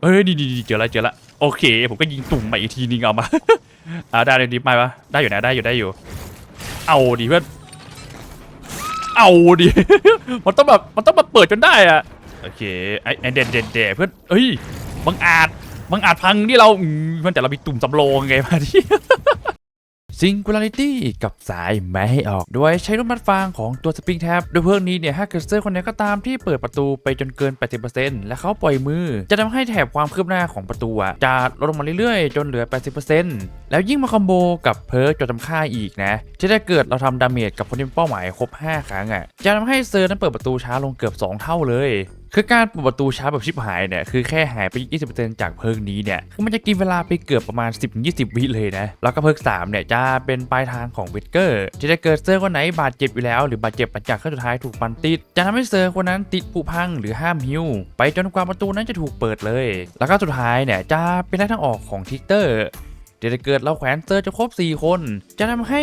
เอ้ยดีดีเจอแล้วเจอแล้วโอเค ผมก็ยิงตุ่มใหม่อีกทีนึงเอามาอ่าได้เลยดิบมาปะได้อยู่นะได้อยู่ได้อยู่ เอาดิเพื่อนเอาดิมันต้องแบบมันต้องมาเปิดจนได้อะโอเคไอ้เด่นเด่นเด่เพื่อนเฮ้ยบังอาจบังอาจพังที่เราเพื่อนแต่เรามีตุ่มสำรองไงมาที่ Singularity กับสายไม่ให้ออก โดยใช้ลูกมัดฟางของตัว Spring Tab โดยเพิ่งนี้เนี่ยถ้าเกิดเซอร์คนไหนก็ตามที่เปิดประตูไปจนเกิน 80%และเขาปล่อยมือ จะทำให้แถบความคืบหน้าของประตูอะจะลดลงมาเรื่อยๆ จนเหลือ 80%แล้วยิ่งมาคอมโบกับเพิร์กจนทำค่าอีกนะจะได้เกิดเราทำดาเมจกับคนที่เป้าหมายครบ 5 ครั้งอะจะทำให้เซอร์นั้นเปิดประตูช้าลงเกือบ 2 เท่าเลย คือการเปิดประตูช้าแบบชิบหายเนี่ยคือแค่หายไป 20%จากเพิร์กนี้เนี่ยคือมันจะกินเวลาไปเกือบประมาณ 10-20 วิเลยนะ แล้วก็เพิร์ก3เนี่ยจะเป็นปลายทางของเวิกเกอร์จะได้เกิดเซอร์คนไหนบาดเจ็บอยู่แล้ว หรือบาดเจ็บหลังจากขั้นสุดท้ายถูกฟันติด จะทำให้เซอร์คนนั้นติดผุพังหรือห้ามฮิวไปจนกว่าประตูนั้นจะถูกเปิดเลย แล้วก็สุดท้ายเนี่ยจะเป็นทางออกของทิกเตอร์ จะได้เกิดเราแขวนเซอร์จะครบ 4 คน จะทำให้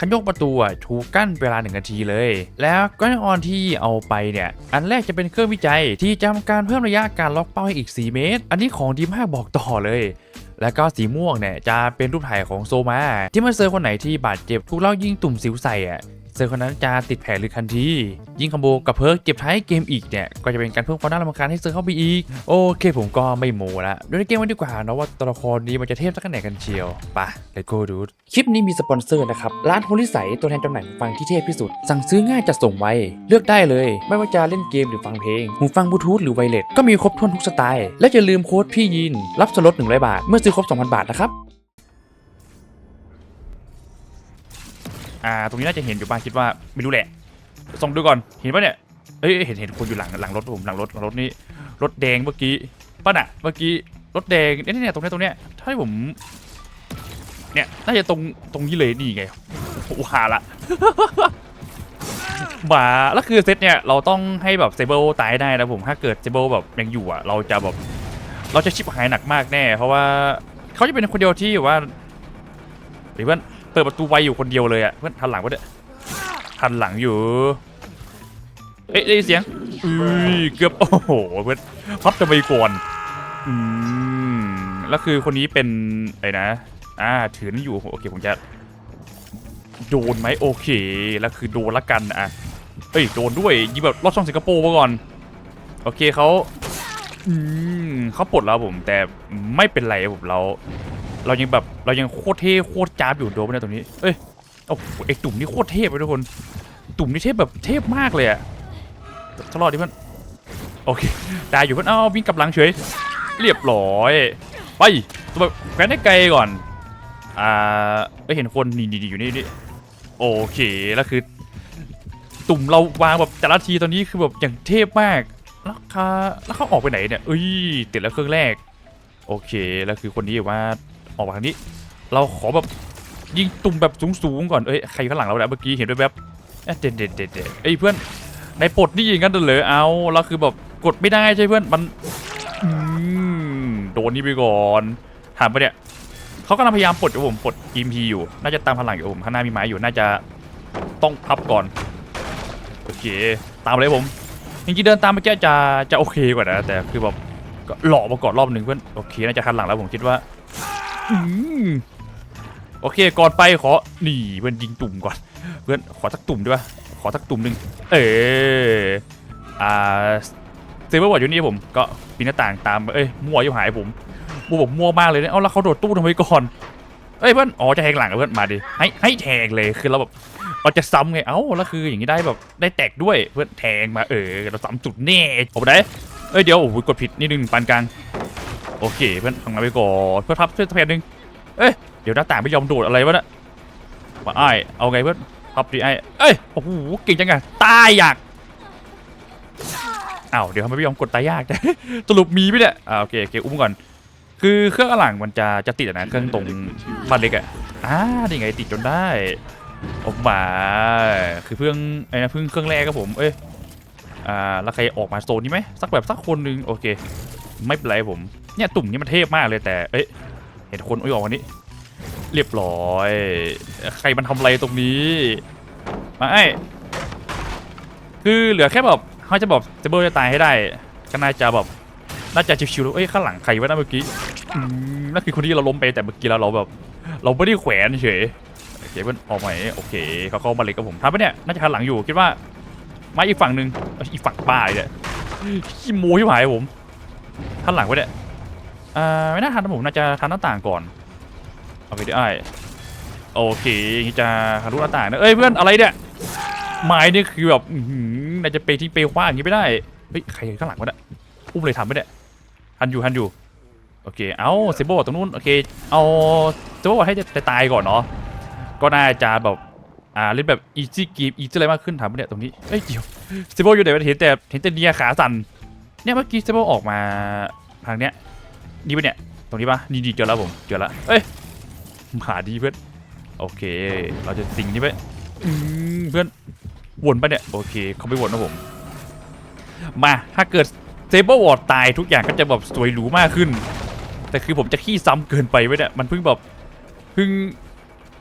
คันโยกประตูถูกกั้นเวลาหนึ่งนาทีเลย แล้วก็ออนที่เอาไปเนี่ย อันแรกจะเป็นเครื่องวิจัยที่จะทำการเพิ่มระยะการล็อกเป้าให้อีก 4 เมตร อันนี้ของดีมากบอกต่อเลยแล้วก็สีม่วงเนี่ยจะเป็นรูปถ่ายของโซมา ที่มาเซอร์คนไหนที่บาดเจ็บถูกเล่ายิงตุ่มสิวใส่อะ เซอร์คนนั้นจะติดแผลลึกทันทียิงคอมโบกับเพิร์กเก็บท้ายเกมอีกเนี่ยก็จะเป็นการเพิ่มความน่ารำคาญให้เซอร์เข้าไปอีก โอเคผมก็ไม่โมละดูในเกมวันดีกว่านะว่าตัวละครนี้มันจะเทพสักขนาดไหนกันเชียวไปเลโก้ดูดคลิปนี้มีสปอนเซอร์นะครับร้านโฮลิไสตัวแทนจำหน่ายฟังที่เทพที่สุด สั่งซื้อง่ายจัดส่งไวเลือกได้เลย ไม่ว่าจะเล่นเกมหรือฟังเพลงหูฟังบลูทูธหรือไวเลสก็มีครบถ้วนทุกสไตล์และอย่าลืมโค้ดพี่ยินรับส่วนลด100บาทเมื่อซื้อครบ2,000 บาทนะครับ อ่า ตรงนี้น่าจะเห็นอยู่บ้างคิดว่าไม่รู้แหละส่องดูก่อน เห็นปะเนี่ย เอ้ย เห็นเห็นคนอยู่หลังหลังรถผมหลังรถหลังรถนี่รถแดงเมื่อกี้ป้ะน่ะ เมื่อกี้รถแดงเนี่ยเนี่ยตรงเนี้ยตรงเนี้ยถ้าผม เนี่ย น่าจะตรงตรงนี้เลยนี่ไงโอ้หหาละมาแล้วคือเซตเนี่ยเราต้องให้แบบเซเบิลตายได้นะผมถ้าเกิดเซเบิลแบบยังอยู่อะเราจะแบบเราจะชิบหายหนักมากแน่ เพราะว่าเขาจะเป็นคนเดียวที่ว่าหรือว่า เปิดประตูไวอยู่คนเดียวเลยอะเพื่อนทันหลังปะเนี่ยทันหลังอยู่ เอ๊ะได้ยินเสียงอุ้ยเกือบโอ้โหเพื่อนพับจะไปก่อนอืมแล้วคือคนนี้เป็นอะไรนะ อ่าถือนี่อยู่โอเคผมจะโดนไหมโอเคแล้วคือโดนละกันอะเฮ้ยโดนด้วยยิงแบบรอบช่องสิงคโปร์มาก่อน โอเคเขาอืมเขาปลดแล้วผมแต่ไม่เป็นไรผมเรา เรายังแบบเรายังโคตรเท่โคตรจ้าบอยู่โดนไปเนี่ยตรงนี้เอ้ยโอ้โหไอตุ่มนี่โคตรเทพเลยทุกคน ตุ่มนี่เทพแบบเทพมากเลยอะทะเลาะดิเพื่อนโอเคได้อยู่เพื่อนเอ้าวิ่งกลับหลังเฉยเรียบร้อยไปตัวแบบแขวนให้ไกลก่อนอ่าไปเห็นคนนี่นี่อยู่นี่นี่โอเคแล้วคือ ตุ่มเราวางแบบแต่ละทีตอนนี้คือแบบอย่างเทพมากแล้วเขาแล้วเขาออกไปไหนเนี่ยเอ้ยติดแล้วเครื่องแรก โอเคแล้วคือคนนี้ว่า ออกมาทางนี้ เราขอแบบยิงตุ่มแบบสูงๆก่อนเอ้ยใครข้างหลังเราแล้วเมื่อกี้เห็นด้วยแบบเด็ดเด็ดเด็ดเด็ดเอ้ยเพื่อนในปลดนี่ย่างนั้นเลยเอาแล้วคือแบบกดไม่ได้ใช่เพื่อนมันอืมโดนนี่ไปก่อนถามไปเนี่ยเขากำลังพยายามปลดอยู่ผมปลดอีมพีอยู่ น่าจะตามพลังอยู่ผมข้างหน้ามีไม้อยู่น่าจะต้องพับก่อนโอเคตามเลยผมจริงๆเดินตามเมื่อกี้จะจะโอเคกว่านะแต่คือแบบก็หลอกมาก่อนรอบหนึ่งเพื่อนโอเคน่าจะทันหลังแล้วผมคิดว่า โอเคก่อนไปขอหนีเพื่อนยิงตุ่มก่อน เพื่อนขอสักตุ่มด้วยขอสักตุ่มหนึ่งเอออ่าเซเวอร์บอร์ดอยู่นี่ผมก็ปีนหน้าต่างตามเอ้ยมั่วอยู่หายผมมั่วผมมั่วมากเลยเนี่ยเอาแล้วเขาโดดตู้ทำไมก่อนเอ้ยเพื่อนอ๋อจะแทงหลังเพื่อนมาดิให้ให้แทงเลยคือเราแบบเราจะซ้ำไงเอ้าแล้วคืออย่างนี้ได้แบบได้แตกด้วยเพื่อนแทงมาเออเราซ้ำจุดแน่ผมได้เอ้ยเดี๋ยวโอ้โหกดผิดนิดนึงปานกลาง โอเคเพื่อนทำงานไปก่อนเพื่อพับเพื่อแผ่นหนึ่งเอ้ยเดี๋ยวหน้าต่างไม่ยอมโดดอะไรวะเนี่ยมาอ้เอาไงเพื่อนพับดีไอ้เอ้ยโอ้โหเก่งจังไงตายอยากอ้าวเดี๋ยวทำไมไม่ยอมกดตายยากสรุปมีไหมเนี่ยอ่าโอเคโอเคอุ้มก่อนคือเครื่องอลังมันจะจะติดนะเครื่องตรงบ้านเล็กอะอ่านี่ไงติดจนได้โอ้มาคือเพิ่งไอ้นะเพิ่งเครื่องแรกครับผมเอ้ยอ่าแล้วใครออกมาโซนนี้ไหมสักแบบสักคนหนึ่งโอเค ไม่เป็นไรผม เนี่ยตุ่มนี้มันเทพมากเลยแต่เอ้ยเห็นคนอุ้ยออกวันนี้ เรียบร้อย ใครมันทำอะไรตรงนี้มาไอ้คือเหลือแค่แบบเขาจะแบอกเซเบิลจะตายให้ได้ก็น่าจะแบบน่าจะชิวๆแล้วเอ้ยข้างหลังใครวะนะเมื่อกี้อนั่นคือคนที่เราล้มไปแต่เมื่อกี้แล้วเราแบบ เราไม่ได้แขวนเฉยโอเคเพื่อนออกใหม่โอเคเขาเข้ามาเลยกับผมทันปเนี่ยน่าจะทันหลังอยู่คิดว่ามาอีกฝั่งหนึ่งอีกฝั่งป้ายเนี่ยขี้โม้ที่หมายผม ทันหลังไปะเนี่ยอ่าไม่น่าทันนะผมน่าจะทันหน้าต่างก่อนโอเคเดี๋ยไอ้โอเคงนี้จะทะลุหน้าต่างนะเอ้ยเพื่อนอะไรเนี่ยไม้นี่คือแบบอื้อหือน่าจะไปทิ้งไปคว้างอย่างนี้ไม่ได้เฮ้ยใครข้างหลังวะเนี่ยอุ้มเลยทำไปเนี่ยทันอยู่ทันอยู่โอเคเอาเซโบตรงนู้นโอเคเอาเซโบให้จะตายก่อนเนาะก็น่าจะแบบอ่าเล่นแบบอีซี่กีมอีซี่อะไรมากขึ้นถามปเนี่ยตรงนี้เอ้ยเดี๋ยวเซโบอยู่ไหนวะเห็นแต่เห็นแต่เนียขาสั่น เนี่ยเมื่อกี้เซโบออกมาทางเนี้ยนี่ปะเนี่ย ตรงนี้ปะนี่ดีเจอแล้วผม เจอแล้วเอ้ยหาดีเพื่อน โอเค เราจะสิงนี่ไปอืมเพื่อน วนปะเนี่ย โอเค เขาไม่วนนะผม มา ถ้าเกิดเซเบอร์วอร์ดตายทุกอย่างก็จะแบบสวยหรูมากขึ้น แต่คือผมจะขี้ซ้ำเกินไปไว้เนี่ย มันเพิ่งแบบ เพิ่ง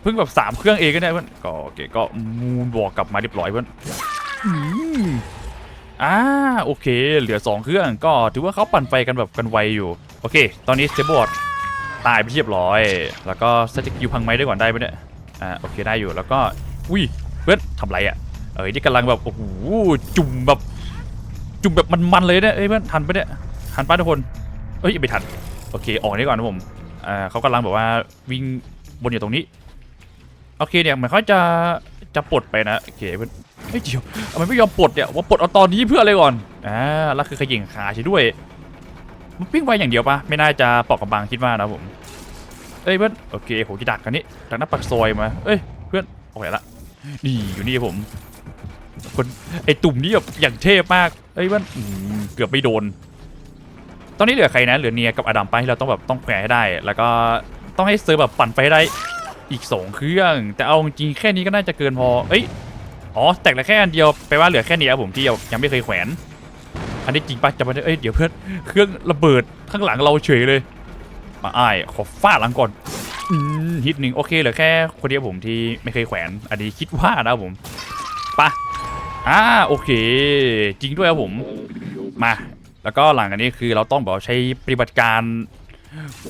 เพิ่งแบบสามเครื่องเองก็ได้เพื่อน ก็โอเค ก็มูนบอกกลับมาเรียบร้อยเพื่อน อ่าโอเค เหลือสองเครื่องก็ถือว่าเขาปั่นไฟกันแบบกันไวอยู่ โอเค ตอนนี้เซบอร์ดตายไปเรียบร้อย แล้วก็สติกิลพังไม้ได้ก่อนได้ไหมเนี่ยอ่าโอเคได้อยู่แล้วก็อุ้ยเพื่อนทำไรอะเอ้ยนี่กำลังแบบโอ้โหจุ่มแบบจุ่มแบบมันๆเลยเนี่ยเอ้ยเพื่อนทันปะเนี่ยทันป้าทุกคนเอ้ยไม่ทันโอเคออกนี่ก่อนนะผมอ่าเขากำลังแบบว่าวิ่งบนอยู่ตรงนี้โอเคเนี่ยเหมือนเขาจะจะปลดไปนะโอเคเพื่อน ไม่เดียวทำไมไม่ยอมปลดเนี่ยว่าปลดเอาตอนนี้เพื่ออะไรก่อนอ่าแล้วคือขยิงขาใช่ด้วย มันปิ้งไวอย่างเดียวปะไม่น่าจะปอกกระบังคิดว่านะผมเอ้ยเพื่อนโอเคโหจะดักกันนี่ดักหน้าปากซอยมาเอ้ยเพื่อนออกไปละนี่อยู่นี่ผมคนไอตุ่มนี่แบบอย่างเทพมากเอ้ยเพื่อนเกือบไม่โดน ตอนนี้เหลือใครนะเหลือเนียกับอดัมไปที่เราต้องแบบต้องแขวนให้ได้ แล้วก็ต้องให้เซอร์แบบปั่นไฟให้ได้อีกสองเครื่อง แต่เอาจริงแค่นี้ก็น่าจะเกินพอ เอ้ย อ๋อแตกเหลือแค่อันเดียวแปลว่าเหลือแค่นี้ครับผมที่ยังไม่เคยแขวน อันนี้จริงปะจะไม่ได้เอ้ยเดี๋ยวเพื่อนเครื่องระเบิดข้างหลังเราเฉยเลย มาอ้ายขอฟาดหลังก่อนอืมฮิตหนึ่งโอเคเหลือแค่คนเดียวผมที่ไม่เคยแขวน อันนี้คิดว่านะผมปะอ่าโอเค จริงด้วยครับผมมา แล้วก็หลังอันนี้คือเราต้องแบบใช้ปฏิบัติการ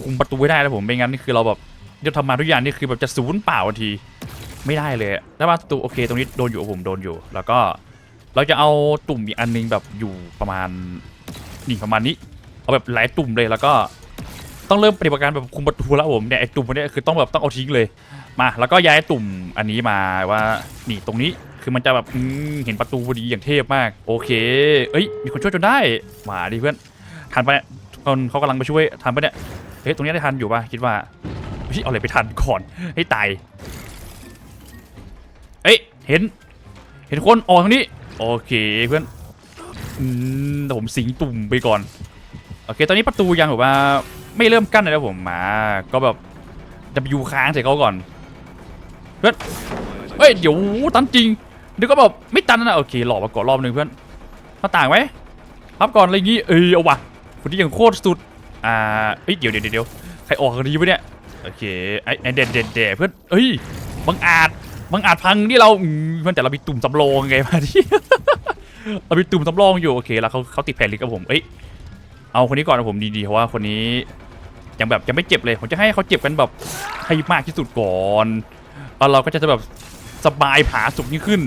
คุมประตูให้ได้นะผมไม่งั้นนี่คือเราแบบจะทำมาทุกอย่างนี่คือแบบจะศูนย์เปล่าทันที ไม่ได้เลยแต่ว่าประตูโอเค ตรงนี้โดนอยู่ผมโดนอยู่ แล้วก็เราจะเอาตุ่มอีกอันนึงแบบอยู่ประมาณนี่ประมาณนี้ เอาแบบหลายตุ่มเลยแล้วก็ต้องเริ่มปฏิบัติการแบบคุมประตูแล้วผมเนี่ยไอ้ตุ่มพวกนี้คือต้องแบบต้องเอาทิ้งเลยมา แล้วก็ย้ายตุ่มอันนี้มาว่านี่ตรงนี้คือมันจะแบบเห็นประตูพอดีอย่างเทพมาก โอเค เอ้ยมีคนช่วยจนได้มาดิเพื่อนทันปะเนี่ยคนเขากำลังมาช่วยทันปะเนี่ยเฮ้ยตรงนี้ได้ทันอยู่ปะคิดว่าเฮ้ยเอาอะไรไปทันก่อนให้ตาย เอ้ยเห็น เห็นคนออกทางนี้โอเคเพื่อนอืมแต่ผมสิงตุ่มไปก่อนโอเค ตอนนี้ประตูยังแบบว่าไม่เริ่มกั้นเลยนะผมมา ก็แบบจะไปยูค้างใส่เขาก่อนเพื่อนเฮ้ยเดี๋ยวตันจริงเดี๋ยวก็แบบไม่ตันนะโอเคหลอกมาก่อนรอบหนึ่งเพื่อนหน้าต่างไหมรับก่อนอะไรงี้เออเอาวะคนที่ยังโคตรสุดอ่าเอ้ยเดี๋ยวเดี๋ยวเดี๋ยวใครออกกันดีวะเนี่ยโอเคไอ้เด่นเด่นเด่นเพื่อนเฮ้ยบังอาจ บังอาจพังที่เรามเพื่อนแต่เรามีตุ่มสำรองไงมาที่เรามีตุ่มสำรองอยู่โอเคแล้วเขาเขาติดแผลลิกกับผมเอ้ยเอาคนนี้ก่อนนะผมดีๆเพราะว่าคนนี้ยังแบบยังไม่เจ็บเลยผมจะให้เขาเจ็บกันแบบให้มากที่สุดก่อนแล้วเราก็จะแบบสบายผาสุกยิ่งขึ้น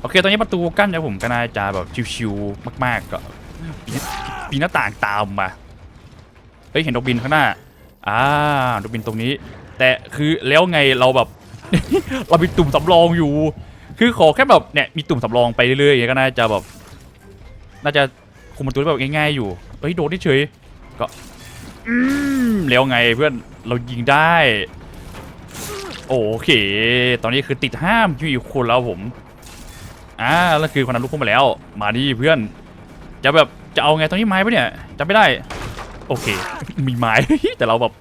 โอเค ตอนนี้ประตูกั้นนะผมก็น่าจะแบบชิวๆมาก ๆ ก็ปีนปีนหน้าต่างตามมาเฮ้ยเห็นดอกบินข้างหน้าอ่าดอกบินตรงนี้ แต่คือแล้วไงเราแบบ เรามีตุ่มสำรองอยู่ คือขอแค่แบบเนี่ยมีตุ่มสำรองไปเรื่อยๆอย่างเงี้ยก็น่าจะแบบ น่าจะคุมประตูได้แบบง่ายๆอยู่เฮ้ยโดนเฉยก็อืมแล้วไงเพื่อนเรายิงได้ โอเค ตอนนี้คือติดห้ามอยู่อีกคนแล้วผมอ่าแล้วคือคนนั้นลุกขึ้นมาแล้ว มาดิเพื่อน จะแบบจะเอาไงตรงนี้ไม้ปะเนี่ยจำไม่ได้ โอเค มีไม้แต่เราแบบ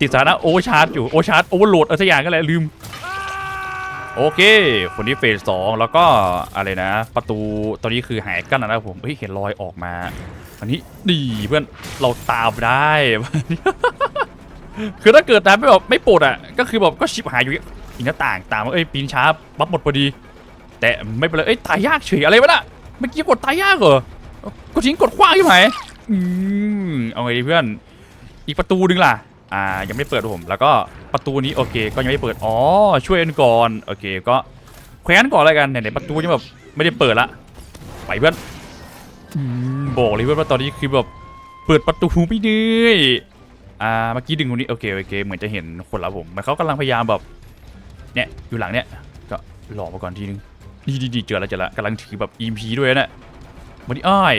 ติดสถานะโอชาร์จอยู่โอชาร์จโอเวอร์โหลดอะไรสักอย่างก็เลยลืม โอเค คนนี้เฟสสองแล้วก็อะไรนะ ประตูตอนนี้คือหายกั้นแล้วนะผมเฮ้ยเห็นรอยออกมาอันนี้ดีเพื่อนเราตามได้คือถ้าเกิดตามไม่แบบไม่ปลดอะ ก็คือแบบก็ชิบหายอยู่อีกหน้าต่างตามว่าเอ้ยปีนช้าบัฟหมดพอดี แต่ไม่เป็นไรเอ้ยตายยากเฉยอะไรวะน่ะเมื่อกี้กดตายยากเหรอกดทิ้งกดขว้างใช่ไหมอืมเอาไงดีเพื่อน อีกประตูหนึงล่ะ อ่ายังไม่ได้เปิดครับผม แล้วก็ประตูนี้โอเค ก็ยังไม่ได้เปิดอ๋อช่วยกันก่อนโอเคก็แขวนก่อนแล้วกันไหนๆประตูยังแบบไม่ได้เปิดละไปเพื่อนอืมบอกเลยเพื่อนว่าตอนนี้คือแบบเปิดประตูไม่ได้อ่าเมื่อกี้ดึงคนนี้โอเคโอเคเหมือนจะเห็นคนแล้วผมเหมันเขากำลังพยายามแบบเนี่ยอยู่หลังเนี่ยก็หลอกมาก่อนทีนึงดีดีดีเจอแล้วเจอแล้วกำลังถือแบบ EMP ด้วยนะมาดิอ้าย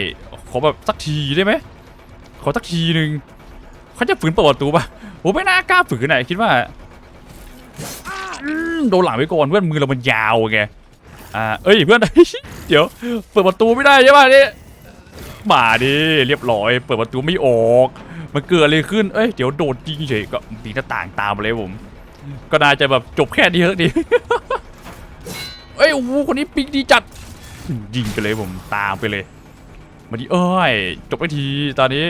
ขอแบบสักทีได้ไหมขอสักทีหนึ่ง เขาจะฝืนเปิดประตูปะโอ้ไม่น่ากล้าฝืนไหนคิดว่าโดนหลังไปก่อนเพื่อนมือเรามันยาวไงอ่าเอ้ยเพื่อนเดี๋ยว เปิดประตูไม่ได้ใช่ป่ะนี่มาดิเรียบร้อย เปิดประตูไม่ออก มันเกิดอะไรขึ้นเอ้ยเดี๋ยวโดดยิงเฉยก็ตีหน้าต่างตามมาเลยผม ก็น่าจะแบบจบแค่นี้เถอะดิเอ้ยโอ้โหคนนี้ปิงดีจัด ยิงไปเลยผมตามไปเลยมาดิเอ้ยจบไปทีตอนนี้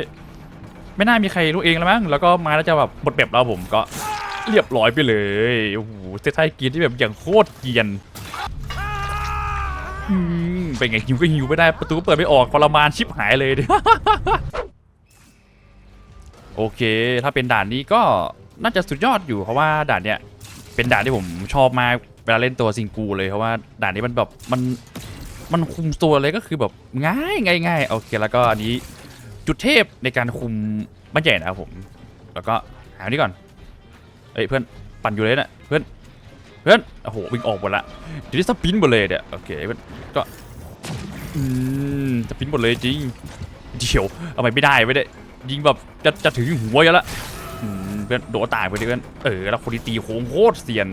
ไม่น่ามีใครรู้เองแล้วมั้งแล้วก็มาแล้วจะแบบหมดแบบเราผมก็เรียบร้อยไปเลยโอ้โหเซตไทยเกียร์ที่แบบอย่างโคตรเกียนอืมเป็นไงหิวก็หิวไม่ได้ประตูก็เปิดไม่ออกทรมานชิบหายเลยโอเค ถ้าเป็นด่านนี้ก็น่าจะสุดยอดอยู่เพราะว่าด่านเนี้ยเป็นด่านที่ผมชอบมากเวลาเล่นตัวซิงกูเลยเพราะว่าด่านนี้มันแบบมันมันคุมตัวเลยก็คือแบบง่ายง่ายง่ายโอเคแล้วก็อันนี้ จุดเทพในการคุมบ้านใหญ่นะครับผม แล้วก็หาอันนี้ก่อนเอ้ยเพื่อนปั่นอยู่เลยนะเพื่อนเพื่อนโอ้โหวิ่งออกหมดละเดี๋ยวนี้สปินหมดเลยเนี่ยโอเคเพื่อนก็อืมสปินหมดเลยจริงเดี๋ยวเอาไปไม่ได้ไม่ได้ยิงแบบจะจะถึงหัวอยู่แล้วอืมเพื่อนโดดตายไปดิเพื่อนเออแล้วคนที่ตีโค้งโคตรเซียน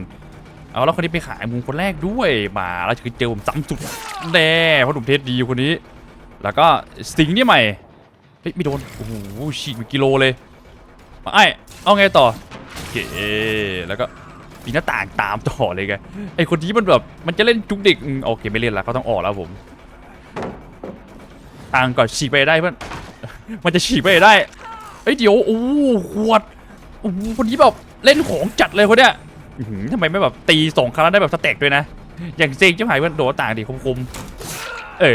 เอาแล้วคนที่ไปขายมุมคนแรกด้วยมาแล้วคือเจอผมซ้ำสุดแน่เพราะหนุ่มเทสดีคนนี้ แล้วก็สิงนี่ใหม่ ฮ้ยไม่โดน โอ้โหฉีกเป็นกิโลเลย มาไอเอาไงต่อโอเคแล้วก็ปีนหน้าต่างตามต่อเลยไงไอคนนี้มันแบบมันจะเล่นจุกเด็กโอเคไม่เล่นล้วเขาต้องออกแล้วผมต่างก่อนฉีกไปได้เพื่อนมันจะฉีกไปได้เอ้ยเดี๋ยวโอ้โหขวดโอ้คนนี้แบบเล่นของจัดเลยคนเนี้ยทำไมไม่แบบตีสองครั้งแล้วได้แบบสเต็กด้วยนะ อย่างเซ็งจะหายเพื่อนโดดต่างดิคมๆเอ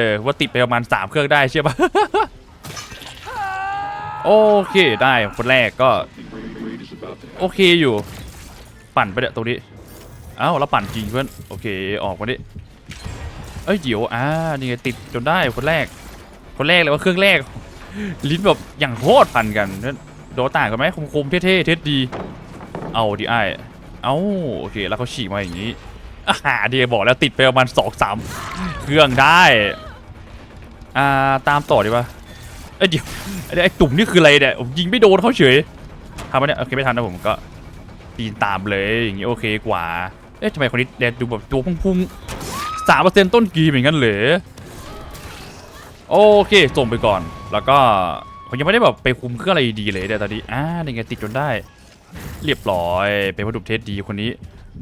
อว่าติดไปประมาณสามเครื่องได้ใช่ปะ โอเคได้คนแรกก็ โอเคอยู่ ปั่นไปเดี๋ยวตรงนี้เอ้าแล้วปั่นจริงเพื่อนโอเคออกมาดิเอ้ยเดี๋ยวอ่านี่ไงติดจนได้คนแรก คนแรกเลยว่าเครื่องแรก ลิ้นแบบอย่างโคตรพันกันเพื่อนโดนต่างกันไหมคมๆเท่ๆเท่ดี เอาดิไอเอ้าโอเคแล้วเขาฉีกมาอย่างนี้อาหาดีบอกแล้วติดไปประมาณสองสามเครื่องได้อ่าตามต่อดีป่ะ อ้ยเดี๋ยวไอ้ไอตุ่มนี่คืออะไรเนี่ยผมยิงไม่โดนเขาเฉยทำมาเนี่ยโอเคไม่ทันนะผมก็ปีนตามเลยอย่างนี้โอเคกว่า เอ๊ะทำไมคนนี้แดดดูแบบตัวพุ่งๆสามเปอร์เซ็นต์ต้นกีเหมือนกันเหรอโอเคส่งไปก่อน แล้วก็ผมยังไม่ได้แบบไปคุมเครื่องอะไรดีเลยเดี๋ยวตอนนี้อ่านี่ไงติดจนได้ เรียบร้อยเป็นวัตถุเทสดีคนนี้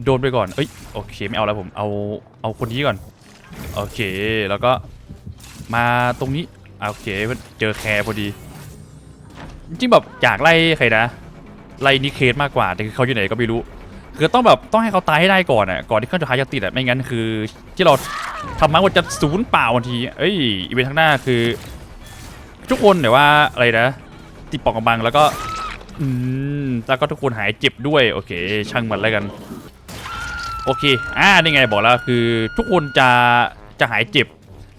โดนไปก่อนเอ้ยโอเคไม่เอาแล้วผมเอาเอาคนนี้ก่อนโอเคแล้วก็มาตรงนี้ โอเคเจอแคร์พอดี จริงแบบอยากไล่ใครนะ ไล่นิเคสมากกว่า แต่คือเขาอยู่ไหนก็ไม่รู้ คือต้องแบบต้องให้เขาตายให้ได้ก่อนอะ ก่อนที่เครื่องสุดท้ายจะติดอะ ไม่งั้นคือ ที่เราทำมาว่าจะศูนย์เปล่าทันที เอ้ย อีเวนต์ข้างหน้าคือ ทุกคนแต่ว่าอะไรนะ ติดปอกกำบังแล้วก็อืมแล้วก็ทุกคนหายเจ็บด้วยโอเค ช่างมันแล้วกัน โอเค อ่านี่ไงบอกแล้วคือทุกคนจะจะหายเจ็บ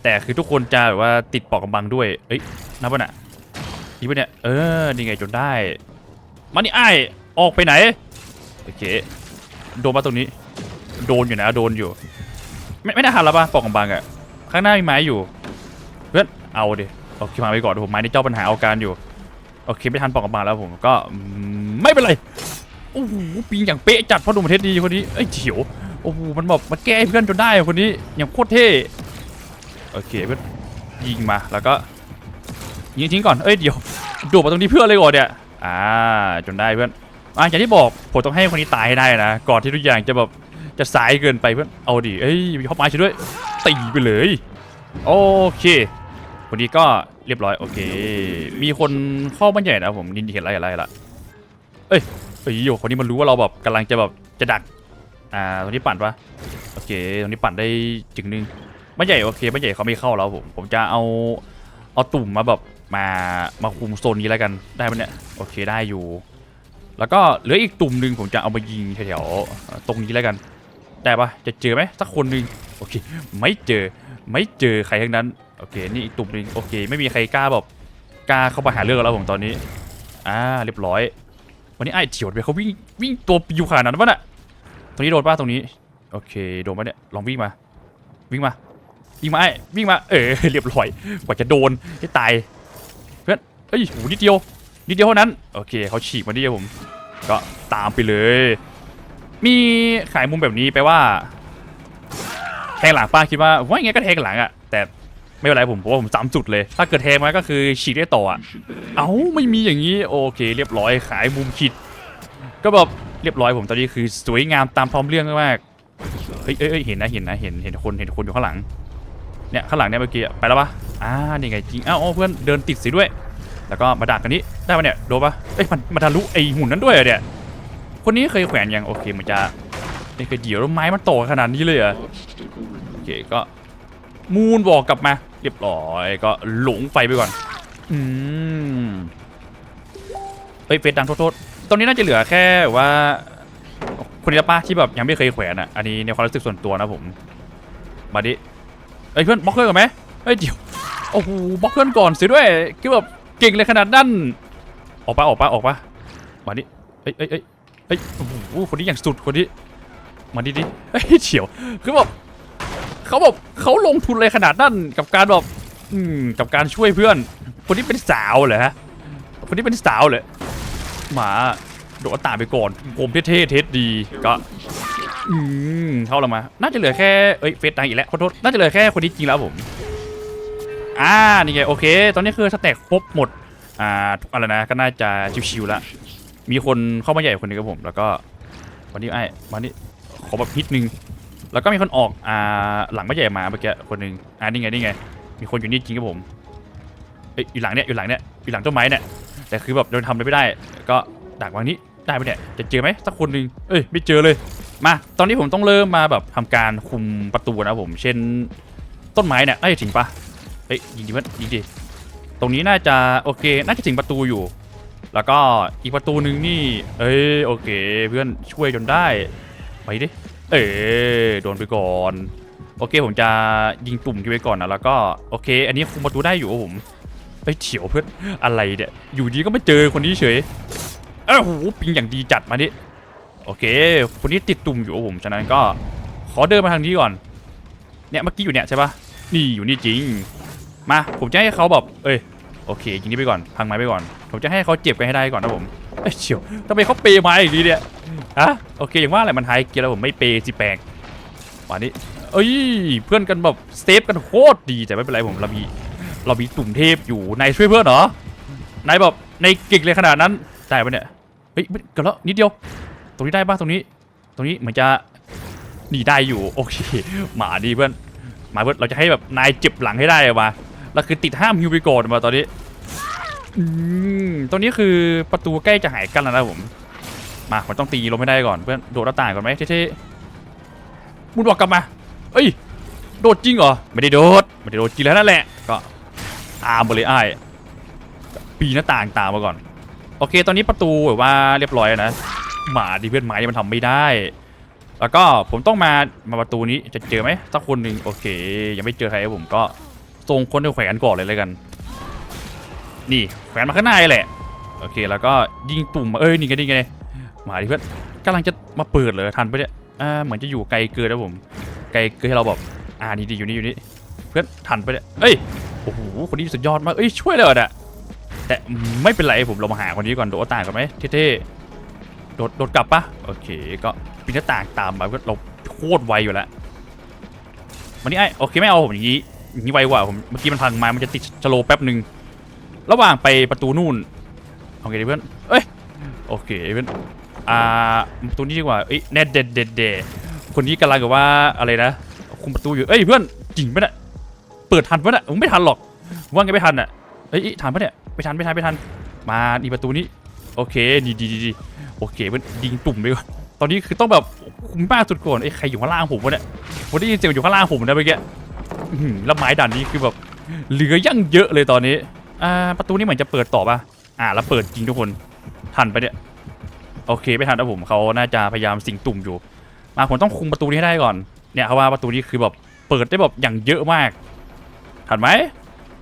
แต่คือทุกคนจะแบบว่าติดปอกกำบังด้วย เอ้ยนับป่ะน่ะนี่ป่ะเนี่ย เออ นี่ไงจนได้ มานี่ไอ้ออกไปไหน โอเค โดนมาตรงนี้ โดนอยู่นะ โดนอยู่ ไม่ไม่ได้หันแล้วป่ะปอกกำบังอะข้างหน้ามีไม้อยู่ เพื่อน เอาดิโอเคมาไปก่อนดูผมไม้ในเจ้าปัญหาเอาการอยู่ โอเคไม่ทันปอกกลับมาแล้วผมก็ไม่เป็นไรโอ้โหปีนอย่างเป๊ะจัดเพราะดูประเทศดีคนนี้ เอ้ยเฉียว โอ้โห มันแบบมาแก้เพื่อนจนได้คนนี้ อย่างโคตรเท่ โอเคเพื่อนยิงมาแล้วก็ยิงทิ้งก่อน เอ้ยเดี๋ยวโดดมาตรงนี้เพื่ออะไรก่อนเนี่ย อ่าจนได้เพื่อนอ่าอย่างที่บอกผมต้องให้คนนี้ตายให้ได้นะก่อนที่ทุกอย่างจะแบบจะสายเกินไปเพื่อนเอาดิเอ้ยมีข้ามาช่วยด้วยตีไปเลยโอเคคนนี้ก็เรียบร้อยโอเค มีคนเข้าบ้านใหญ่นะผมนินเห็นอะไรอะไรละเอ้ยเอ้ยโยคนนี้มันรู้ว่าเราแบบกำลังจะแบบจะดักอ่าตรงนี้ปั่นปะโอเคตรงนี้ปั่นได้จึงนึง บ้านใหญ่โอเคบ้านใหญ่เขาไม่เข้าแล้วผมผมจะเอาเอาตุ่มมาแบบมามาคุมโซนนี้แล้วกันได้ปะเนี่ยโอเคได้อยู่ แล้วก็เหลืออีกตุ่มหนึ่งผมจะเอามายิงแถวๆตรงนี้แล้วกัน ได้ปะจะเจอไหมสักคนหนึ่งโอเค ไม่เจอไม่เจอใครทั้งนั้นโอเคนี่อีกตุ่มหนึ่งโอเค ไม่มีใครกล้าแบบกล้าเข้ามาหาเรื่องกับเราผมตอนนี้อ่าเรียบร้อย วันนี้ไอ้เฉียวไปเขาวิ่งวิ่งตัวปิวขนาดนั้นปะน่ะตรงนี้โดนปะตรงนี้ โอเคโดนปะเนี่ยลองวิ่งมา วิ่งมา วิ่งมาไอ้วิ่งมาเออเรียบร้อยกว่าจะโดนให้ตายเพื่อนเอ้ยโหนิดเดียวนิดเดียวเท่านั้นโอเคเขาฉีกมาที่ผมก็ตามไปเลย มีขายมุมแบบนี้แปลว่าแทงหลังป้าคิดว่าว่าไงก็แทงหลังอะแต่ไม่เป็นไรผมเพราะว่าผมจำจุดเลย ถ้าเกิดแทงมาก็คือฉีกได้ต่ออะเอ้าไม่มีอย่างนี้โอเค เรียบร้อยขายมุมคิด ก็แบบเรียบร้อยผมตอนนี้คือสวยงามตามพร้อมเรื่องมากเฮ้ยเอ้ยเอ้ยเห็นนะเห็นนะเห็นเห็นคนเห็นคนอยู่ข้างหลัง เนี่ยข้างหลังเนี่ยเมื่อกี้ไปแล้วปะอ่านี่ไงจริงอ้าวอ้เพื่อนเดินติดสิด้วย แล้วก็มาดักกันนี้ได้ปะเนี่ยโดปะเอ้ยมันมาทะลุไอหุ่นนั้นด้วยเหรอเนี่ยคนนี้เคยแขวนยังโอเคมันจะไอ้กระเดี่ยวแล้วไม้มันโตขนาดนี้เลยเหรอโอเคก็มูนบอกกลับมาเรียบร้อยก็หลงไฟไปก่อนอืมเฮ้ยเฟซดังโทษโทษตรงนี้น่าจะเหลือแค่ว่าคนนี้ละป้าที่แบบยังไม่เคยแขวนอะอันนี้ในความรู้สึกส่วนตัวนะผมมาดิ เอ้ยเพื่อนบล็อกเพื่อนก่อนไหมเฮ้ยเดี๋ยวโอ้โหบล็อกเพื่อนก่อนสิด้วยคือแบบเก่งเลยขนาดนั้นออกปะออกปะออกปะมาดิเอ้ยเอ้ยเอ้ยเฮ้ยโอ้โหคนนี้อย่างสุดคนนี้มาดิดิเฮ้ยเฉียวคือแบบเขาแบบเขาลงทุนเลยขนาดนั้นกับการแบบอืมกับการช่วยเพื่อน คนนี้เป็นสาวเหรอฮะคนนี้เป็นสาวเลยหมาโดดตามไปก่อนกลมเท่ๆเทสดีก็ อืมเข้าเรามา น่าจะเหลือแค่เอ้ยเฟซดังอีกแล้วขอโทษน่าจะเหลือแค่คนนี้จริงแล้วผมอ่านี่ไงโอเค ตอนนี้คือสแต็กครบหมดอ่าทุกอะไรนะก็น่าจะชิวๆละมีคนเข้ามาใหญ่คนหนึงกับผม แล้วก็วันนี้ไอ้วันนี้ขอแบบฮิตนึงแล้วก็มีคนออกอ่าหลังไม่ใหญ่มาเมื่อกี้คนหนึงอ่านี่ไงนี่ไง มีคนอยู่นี่จริงกับผมเอ้ยอยู่หลังเนี่ยอยู่หลังเนี่ยอยู่หลังต้นไม้เนี่ยแต่คือแบบเดินทำอะไรไม่ได้ ก็ดักวางนี้ ได้ไปะเนี่ยจะเจอไหมสักคนหนึ่งเอ้ยไม่เจอเลย มาตอนนี้ผมต้องเริ่มมาแบบทำการคุมประตูนะผม เช่น ต้นไม้เนี่ยน่าจะถึงปะเอ้ยยิงดิเพื่อนยิงดิตรงนี้น่าจะโอเค น่าจะถึงประตูอยู่ แล้วก็อีกประตูหนึ่งนี่ เอ้ยโอเค เพื่อนช่วยจนได้ไปดิเอ้ยโดนไปก่อนโอเคผมจะยิงตุ่มที่ไว้ก่อนนะแล้วก็โอเค อันนี้คุมประตูได้อยู่ผมไปเฉียวเพื่อนอะไรเนี่ยอยู่ดีก็ไม่เจอคนนี้เฉย อ้โหปิงอย่างดีจัดมาดิโอเค คนนี้ติดตุ่มอยู่ผมฉะนั้นก็ขอเดินมาทางนี้ก่อน เนี่ยเมื่อกี้อยู่เนี่ยใช่ปะนี่อยู่นี่จริง มาผมจะให้เขาแบบเอ้ยโอเคยิงนี้ไปก่อนพังไม้ไปก่อน ผมจะให้เขาเจ็บกันให้ได้ก่อนนะผมเอ้ยเฉียวทำไมเขาเปย์ไม้อย่างนี้เนี่ยอะโอเคอย่างว่าแหละมันไฮเกียร์แล้วผมไม่เปย์สิแปลกวันนี้ เอ้ยเพื่อนกันแบบเซฟกันโคตรดีแต่ไม่เป็นไรผมเรามีเรามีตุ่มเทพอยู่นายช่วยเพื่อนเหรอนายแบบในายเก่งเลยขนาดนั้นได้ปะเนี่ย เฮ้ยเกันแล้วนิดเดียว ตรงนี้ได้ปะตรงนี้ ตรงนี้เหมือนจะหนีได้อยู่โอเคหมาดีเพื่อนหมาเพื่อนเราจะให้แบบนายเจ็บหลังให้ได้มาแล้วคือติดห้ามฮิวไปก่อนมาตอนนี้อืมตรงนี้คือประตูใกล้จะหายกันแล้วนะผม มาผมต้องตีลงไม่ได้ก่อนเพื่อนโดดหน้าต่างก่อนไหมเท่ๆมุดบอกกลับมาเอ้ยโดดจริงเหรอไม่ได้โดดไม่ได้โดดจริงแล้วนั่นแหละก็ตามมาเลยไอ้ายปีหน้าต่างตามมาก่อน โอเค ตอนนี้ประตูแบบว่าเรียบร้อยนะ หมาดิเพื่อนไม้มันทำไม่ได้ แล้วก็ผมต้องมามาประตูนี้จะเจอไหมสักคนหนึ่งโอเค ยังไม่เจอใครผมก็ส่งคนไปแขวนก่อนเลยเลยกัน นี่แขวนมาข้างหน้าเลยแหละโอเค แล้วก็ยิงตุ่มมาเอ้ยนี่ไงนี่ไงมาดิเพื่อนกำลังจะมาเปิดเลยทันไปะเนี่ยอ่าเหมือนจะอยู่ไกลเกินนะผม ไกลเกินให้เราแบบอ่านี่ดีอยู่นี่อยู่นี่เพื่อนทันไปะเนี่ยเอ้ยโอ้โหคนนี้สุดยอดมากเอ้ยช่วยเลยอะ แต่ไม่เป็นไรผมเรามาหาคนนี้ก่อนโดดต่างกันไหมเท่ๆโดดโดดกลับปะโอเค ก็ปีนหน้าต่างตามมาเพื่อนเราโคตรไวอยู่แล้ววันนี้ไอ้โอเคไม่เอาผมอย่างนี้อย่างนี้ไวกว่าผมเมื่อกี้มันพังไม้มันจะติดสโลแป๊บหนึ่งระหว่างไปประตูนู่นโอเคเพื่อนเอ้ยโอเคเพื่อนอ่าประตูนี้ดีกว่าเอ้ยแน่เด็ดเด็ดเดคนนี้กำลังกับว่าอะไรนะคุมประตูอยู่เอ้ยเพื่อนจริงปะเนี่ยเปิดทันปะเนี่ยผมไม่ทันหรอกว่าไงไม่ทันอะเอ้ยเอ้ยทันปะเนี่ย ไม่ทันไม่ทันไม่ทัน มานี่ประตูนี้ โอเคดีดีดีโอเคเพื่อนยิงตุ่มไปก่อนตอนนี้คือต้องแบบคุมมากสุดก่อนไอ้ใครอยู่ข้างล่างผมวะเนี่ยผมได้ยินเสียงอยู่ข้างล่างผมนะเมื่อกี้แล้วไม้ด่านนี้คือแบบเหลือยั่งเยอะเลยตอนนี้อ่าประตูนี้เหมือนจะเปิดต่อป่ะอ่าแล้วเปิดจริงทุกคนทันไปเนี่ยโอเคไม่ทันนะผมเขาน่าจะพยายามสิงตุ่มอยู่ มาผมต้องคุมประตูนี้ให้ได้ก่อนเนี่ยเพราะว่าประตูนี้คือแบบเปิดได้แบบอย่างเยอะมากทันไหม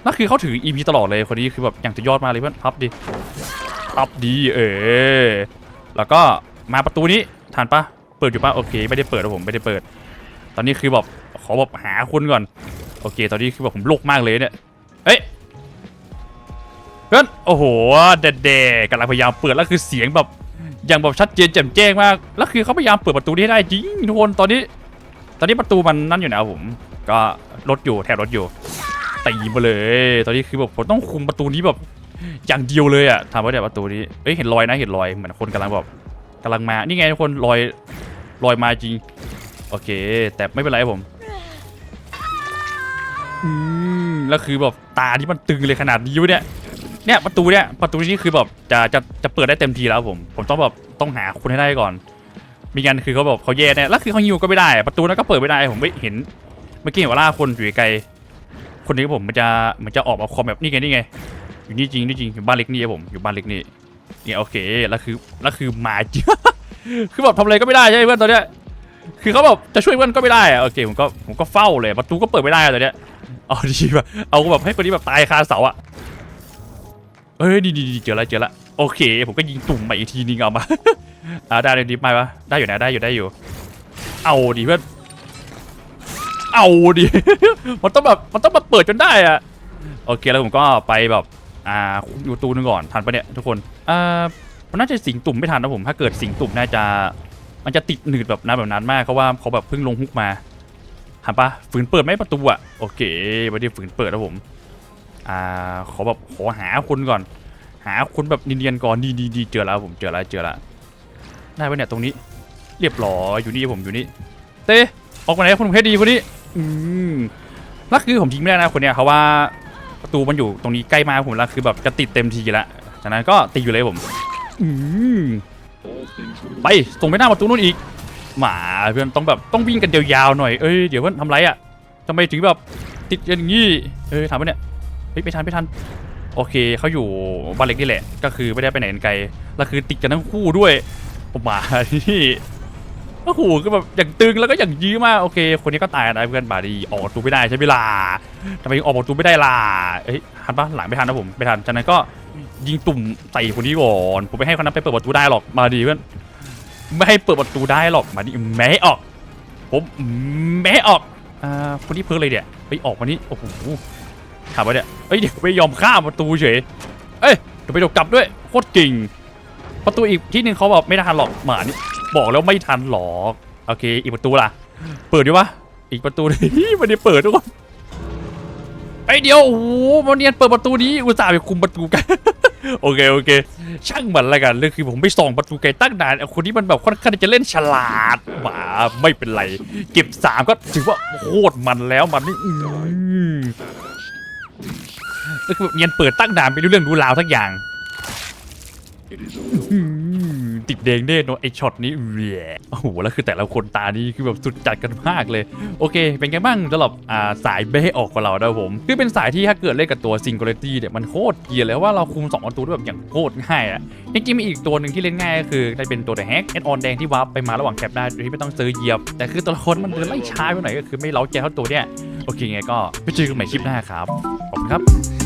นั่นคือเขาถือ EP ตลอดเลยคนนี้คือแบบอย่างจะยอดมาเลยเพื่อนพับดิพับดีเออแล้วก็มาประตูนี้ทันปะเปิดอยู่ปะโอเค ไม่ได้เปิดนะผมไม่ได้เปิด ตอนนี้คือแบบขอแบบหาคนก่อน โอเค ตอนนี้คือแบบผมโลกมากเลยเนี่ยเอ้ยเพื่อนโอ้โหเด็ดๆกำลังพยายามเปิดแล้วคือเสียงแบบอย่างแบบชัดเจนแจ่มแจ้งมากแล้วคือเขาพยายามเปิดประตูนี้ได้จริงทุกคนตอนนี้ ตอนนี้ประตูมันนั่นอยู่นะผม ก็รถอยู่แถบรถอยู่ ตีมาเลย ตอนนี้คือแบบผมต้องคุมประตูนี้แบบอย่างเดียวเลยอะถามว่าเดี๋ยวประตูนี้เอ้ยเห็นรอยนะเห็นรอยเหมือนคนกำลังแบบกำลังมา นี่ไงทุกคนรอยรอยมาจริง โอเค แต่ไม่เป็นไรผมอืมแล้วคือแบบตาที่มันตึงเลยขนาดนี้วะเนี่ยเนี่ยประตูเนี่ยประตูนี้คือแบบจะจะจะเปิดได้เต็มทีแล้วผม ผมต้องแบบต้องหาคนให้ได้ก่อน มีกันคือเขาแบบเขาแย่เนี่ยแล้วคือเขายิวก็ไม่ได้ ประตูนั้นก็เปิดไม่ได้ผมไม่เห็นเมื่อกี้เห็นว่าล่าคนอยู่ไกล คนนี้ผมมันจะมันจะออกมาคอมแบบนี่ไงนี่ไงอยู่นี่จริงนี่จริงอยู่บ้านเล็กนี่ผมอยู่บ้านเล็กนี่เนี่ยโอเคแล้วคือแล้วคือมาจคือแบบทำอะไรก็ไม่ได้ใช่เพื่อนตอนเนี้ยคือเขาแบบจะช่วยเพื่อนก็ไม่ได้อะโอเคผมก็ผมก็เฝ้าเลยประตูก็เปิดไม่ได้ตอนเนี้ยเอาดีแบบเอาแบบให้คนนี้แบบตายคาเสาอะเอ้ยดีดีเจอแล้วเจอแล้วโอเค ผมก็ยิงตุ่มมาอีกทีนึงเอามาอ่าได้เลยดิฟมาปะได้อยู่นะได้อยู่ได้อยู่ เอาดิเพื่อน เอาดิ มันต้องแบบ มันต้องมาเปิดจนได้อะโอเคแล้วผมก็ไปแบบ อ่าอยู่ตูนึงก่อน ทันปะเนี่ยทุกคน อ่ามันน่าจะสิงตุ่มไม่ทันนะผม ถ้าเกิดสิงตุ่มน่าจะ มันจะติดหนืดแบบนั้นแบบนั้นมากเพราะว่าเขาแบบเพิ่งลงฮุกมาหันปะฝืนเปิดไหมประตูอะโอเคไม่ได้ฝืนเปิดนะผม อ่า ขอแบบขอหาคนก่อน หาคนแบบเนียนๆก่อนดีดีดีเจอแล้วผมเจอแล้วเจอแล้วได้ปะเนี่ยตรงนี้ เรียบร้อยอยู่นี่ผมอยู่นี่ เต้ออกมาไหนคนเพชรดีคนนี้ อืมแล้วคือผมยิงไม่ได้นะคนเนี้ยเพราะว่าประตูมันอยู่ตรงนี้ใกล้มาผมแล้วคือแบบจะติดเต็มทีแล้วจากนั้นก็ติดอยู่เลยผม อืมไปส่งไปหน้าประตูนู่นอีก หมาเพื่อนต้องแบบต้องวิ่งกันยาวๆหน่อยเอ้ยเดี๋ยวเพื่อนทำไรอะทำไมถึงแบบติดกันอย่างงี้เอ้ยถามว่าเนี่ยเฮ้ยไม่ทันไม่ทัน โอเคเขาอยู่บ้านเล็กนี่แหละ ก็คือไม่ได้ไปไหนกันไกลแล้วคือติดกันทั้งคู่ด้วยผมมาที่ โอ้โหก็แบบอย่างตึงแล้วก็อย่างยื้อมากโอเค คนนี้ก็ตายนะเพื่อนบาดีออกประตูไม่ได้ใช่ไหมล่ะทำไมยังออกประตูไม่ได้ล่ะเอ้ยทันปะหลังไม่ทันนะผมไม่ทันจากนั้นก็ยิงตุ่มใส่คนนี้ก่อนผมไม่ให้คนนั้นไปเปิดประตูได้หรอกมาดีเพื่อนไม่ให้เปิดประตูได้หรอกมาดิแม่ออก ผมแม่ออกอ่าคนที่เพิ่งเลยเนี่ยไปออกมานี้โอ้โหถามว่าเนี่ยเอ้ยเดี๋ยวไม่ยอมข้ามประตูเฉยเอ้ยเดี๋ยวไปโดดกลับด้วยโคตรเก่งประตูอีกที่หนึ่งเขาแบบไม่ทันหรอกหมานี่ บอกแล้วไม่ทันหรอกโอเค อีกประตูล่ะ เปิดดีวะอีกประตูนี่ไม่ได้เปิดทุกคนไอเดียวโอ้โหมันเนียนเปิดประตูนี้อุตส่าห์ไปคุมประตูกันโอเคโอเค ช่างมันละกันเรื่องคือผมไปส่องประตูไกลตั้งนานไอ้คนที่มันแบบค่อนข้างจะเล่นฉลาดหมาไม่เป็นไร เก็บสามก็ถือว่าโคตรมันแล้วมันนี่อืมก็คือแบบเนียนเปิดตั้งนานไม่รู้เรื่องรู้ราวสักอย่าง ติดแดงเน่เนอะไอช็อตนี้แหวโอ้โหแล้วคือแต่ละคนตานี้คือแบบสุดจัดกันมากเลย โอเค เป็นไงบ้างสำหรับอ่าสายเบ้ออกของเรานะครับผมคือเป็นสายที่ถ้าเกิดเล่นกับตัวซิง u l ลตี้เนี่ยมันโคตรเกลียดเลยว่าเราคุม2ประตูได้แบบอย่างโคตรง่ายอะจริงๆมีอีกตัวหนึ่งที่เล่นง่ายก็คือได้เป็นตัวแฮกแอดออนแดงที่วาร์ปไปมาระหว่างแคปได้โดยที่ไม่ต้องซื้อเหยียบ แต่คือตัวละครมันเดินไล่ช้าไปหน่อยก็คือไม่เล้าใจเท่าตัวเนี่ยโอเคไงก็ไปเจอกันใหม่คลิปหน้าครับขอบคุณครับ